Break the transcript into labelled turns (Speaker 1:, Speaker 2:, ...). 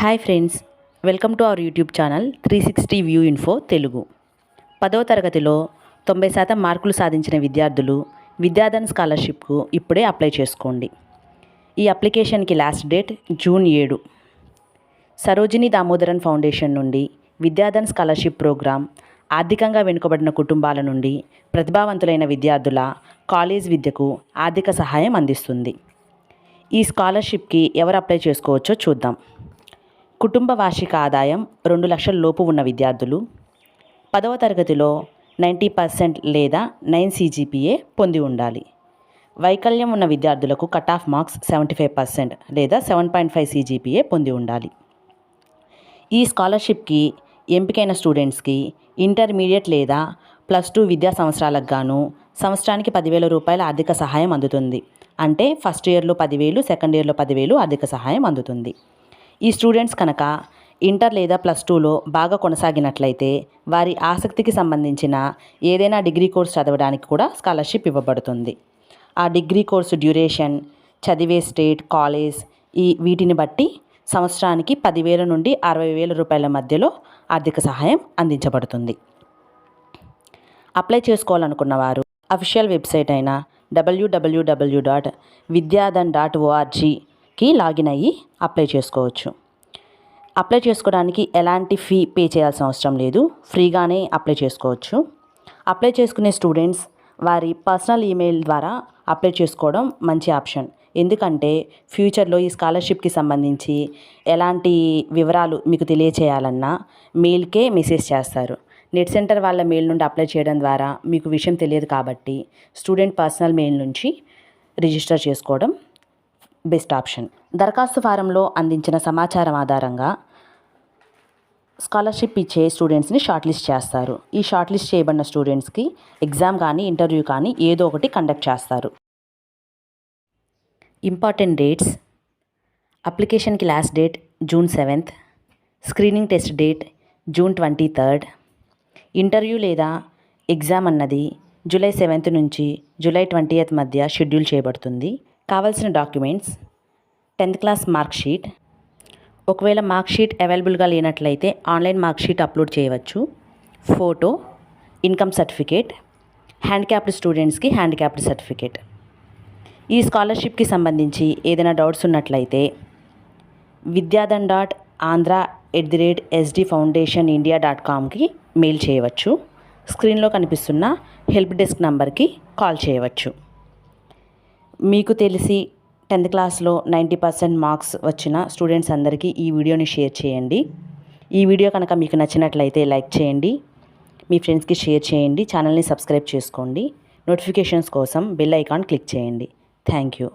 Speaker 1: Hi friends welcome to our YouTube channel three sixty view info Telugu. పదవ తరగతిలో తొంభై శాతం మార్కులు సాధించిన విద్యార్థులు విద్యాధన్ స్కాలర్షిప్కు ఇప్పుడే అప్లై చేసుకోండి. ఈ అప్లికేషన్కి లాస్ట్ డేట్ జూన్ ఏడు. సరోజిని దామోదరన్ ఫౌండేషన్ నుండి విద్యాధన్ స్కాలర్షిప్ ప్రోగ్రాం ఆర్థికంగా వెనుకబడిన కుటుంబాల నుండి ప్రతిభావంతులైన విద్యార్థుల కాలేజ్ విద్యకు ఆర్థిక సహాయం అందిస్తుంది. ఈ స్కాలర్షిప్కి ఎవరు అప్లై చేసుకోవచ్చో చూద్దాం. కుటుంబ వార్షిక ఆదాయం రెండు లక్షల లోపు ఉన్న విద్యార్థులు పదవ తరగతిలో నైంటీ పర్సెంట్ లేదా నైన్ సీజీపీఏ పొంది ఉండాలి. వైకల్యం ఉన్న విద్యార్థులకు cut off marks seventy five percent లేదా సెవెన్ పాయింట్ ఫైవ్ సీజీపీఏ పొంది ఉండాలి. ఈ స్కాలర్షిప్కి ఎంపికైన స్టూడెంట్స్కి ఇంటర్మీడియట్ లేదా ప్లస్ టూ విద్యా సంవత్సరాలకు గాను సంవత్సరానికి పదివేల రూపాయల ఆర్థిక సహాయం అందుతుంది. అంటే ఫస్ట్ ఇయర్లో పదివేలు సెకండ్ ఇయర్లో పదివేలు ఆర్థిక సహాయం అందుతుంది. ఈ స్టూడెంట్స్ కనుక ఇంటర్ లేదా ప్లస్ టూలో బాగా కొనసాగినట్లయితే వారి ఆసక్తికి సంబంధించిన ఏదైనా డిగ్రీ కోర్స్ చదవడానికి కూడా స్కాలర్షిప్ ఇవ్వబడుతుంది. ఆ డిగ్రీ కోర్సు డ్యూరేషన్ చదివే స్టేట్ కాలేజ్ ఈ వీటిని బట్టి సంవత్సరానికి పదివేల నుండి అరవై వేల రూపాయల మధ్యలో ఆర్థిక సహాయం అందించబడుతుంది. అప్లై చేసుకోవాలనుకున్న వారు అఫీషియల్ వెబ్సైట్ అయిన WWW dot Vidyadhan dot ORG కి లాగిన్ అయ్యి అప్లై చేసుకోవచ్చు. అప్లై చేసుకోవడానికి ఎలాంటి ఫీ పే చేయాల్సిన అవసరం లేదు. ఫ్రీగానే అప్లై చేసుకోవచ్చు. అప్లై చేసుకునే స్టూడెంట్స్ వారి పర్సనల్ ఈమెయిల్ ద్వారా అప్లై చేసుకోవడం మంచి ఆప్షన్. ఎందుకంటే ఫ్యూచర్లో ఈ స్కాలర్షిప్కి సంబంధించి ఎలాంటి వివరాలు మీకు తెలియచేయాలన్నా మెయిల్కే మెసేజ్ చేస్తారు. నెట్ సెంటర్ వాళ్ళ మెయిల్ నుండి అప్లై చేయడం ద్వారా మీకు విషయం తెలియదు కాబట్టి స్టూడెంట్ పర్సనల్ మెయిల్ నుంచి రిజిస్టర్ చేసుకోవడం బెస్ట్ ఆప్షన్. దరఖాస్తు ఫారంలో అందించిన సమాచారం ఆధారంగా స్కాలర్షిప్ ఇచ్చే స్టూడెంట్స్ని షార్ట్ లిస్ట్ చేస్తారు. ఈ షార్ట్ లిస్ట్ చేయబడిన స్టూడెంట్స్కి ఎగ్జామ్ కానీ ఇంటర్వ్యూ కానీ ఏదో ఒకటి కండక్ట్ చేస్తారు. Important dates. అప్లికేషన్కి last date June seventh. Screening test date June twenty third. Interview లేదా ఎగ్జామ్ అన్నది జూలై సెవెంత్ నుంచి జూలై ట్వంటీ మధ్య షెడ్యూల్ చేయబడుతుంది. కావాల్సిన documents tenth class mark sheet ఒకవేళ మార్క్ షీట్ అవైలబుల్గా లేనట్లయితే ఆన్లైన్ మార్క్ షీట్ అప్లోడ్ చేయవచ్చు. ఫోటో ఇన్కమ్ సర్టిఫికేట్ హ్యాండిక్యాప్డ్ స్టూడెంట్స్కి హ్యాండిక్యాప్డ్ సర్టిఫికేట్. ఈ స్కాలర్షిప్కి సంబంధించి ఏదైనా డౌట్స్ ఉన్నట్లయితే Vidyadhan dot Andhra at the rate SD foundation India dot కామ్కి mail చేయవచ్చు. స్క్రీన్లో కనిపిస్తున్న హెల్ప్ డెస్క్ నంబర్కి కాల్ చేయవచ్చు. మీకు తెలిసి టెన్త్ క్లాస్లో నైంటీ పర్సెంట్ మార్క్స్ వచ్చిన స్టూడెంట్స్ అందరికీ ఈ వీడియోని షేర్ చేయండి. ఈ వీడియో కనుక మీకు నచ్చినట్లయితే లైక్ చేయండి. మీ ఫ్రెండ్స్కి షేర్ చేయండి. ఛానల్ని సబ్స్క్రైబ్ చేసుకోండి. నోటిఫికేషన్స్ కోసం బెల్ ఐకాన్ క్లిక్ చేయండి. Thank you.